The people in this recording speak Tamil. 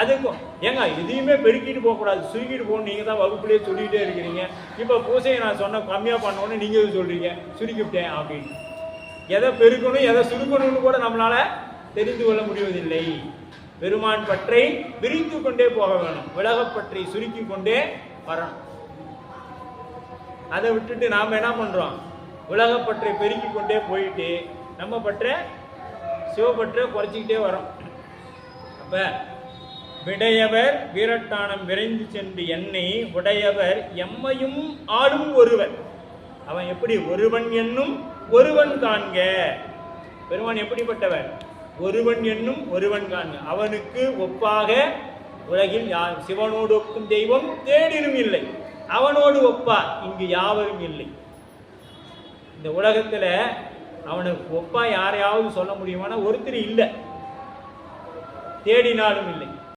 அதுக்கும் ஏங்க எதையுமே பெருக்கிட்டு போகக்கூடாது. சுருக்கிட்டு போகணும் நீங்கள் தான் வகுப்புலேயே சொல்லிகிட்டே இருக்கிறீங்க. இப்போ பூசையை நான் சொன்ன கம்மியாக பண்ணோன்னு நீங்கள் எதுவும் சொல்கிறீங்க சுருக்கிவிட்டேன் அப்படின்னு. எதை பெருக்கணும் எதை சுருக்கணும்னு கூட நம்மளால் தெரிந்து கொள்ள முடிவதில்லை. பெருமான் பற்றை விரித்து கொண்டே போக வேணும். உலகப்பற்றை சுருக்கி கொண்டே வரணும். அதை விட்டுட்டு நாம் என்ன பண்ணுறோம் உலகப்பற்றை பெருக்கி கொண்டே போயிட்டு நம்ம பற்றை சிவப்பற்றை குறைச்சிக்கிட்டே வரோம். அப்போ விடையவர் வீரட்டானம் விரைந்து சென்று என்னை உடையவர் எம்மையும் ஆளும் ஒருவர் அவன் எப்படி ஒருவன் என்னும் ஒருவன் காண்க. பெருமான் எப்படிப்பட்டவர்? ஒருவன் என்னும் ஒருவன் காண்க. அவனுக்கு ஒப்பாக உலகில் யார் சிவனோடு ஒக்கும் தெய்வம் தேடினும் இல்லை. அவனோடு ஒப்பா இங்கு யாவரும் இல்லை. இந்த உலகத்தில் அவனுக்கு ஒப்பா யாரையாவது சொல்ல முடியுமானா ஒருத்தர் இல்லை. தேடினாலும் இல்லை.